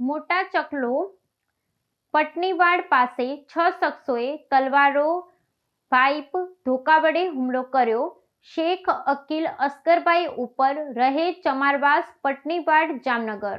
મોટા ચકલો પટનીવાડ પાસે છ શખ્સોએ તલવારો પાઇપ ધોકા વડે હુમલો કર્યો શેખ અકીલ અસ્કરભાઈ ઉપર રહે ચમારવાસ પટનીવાડ જામનગર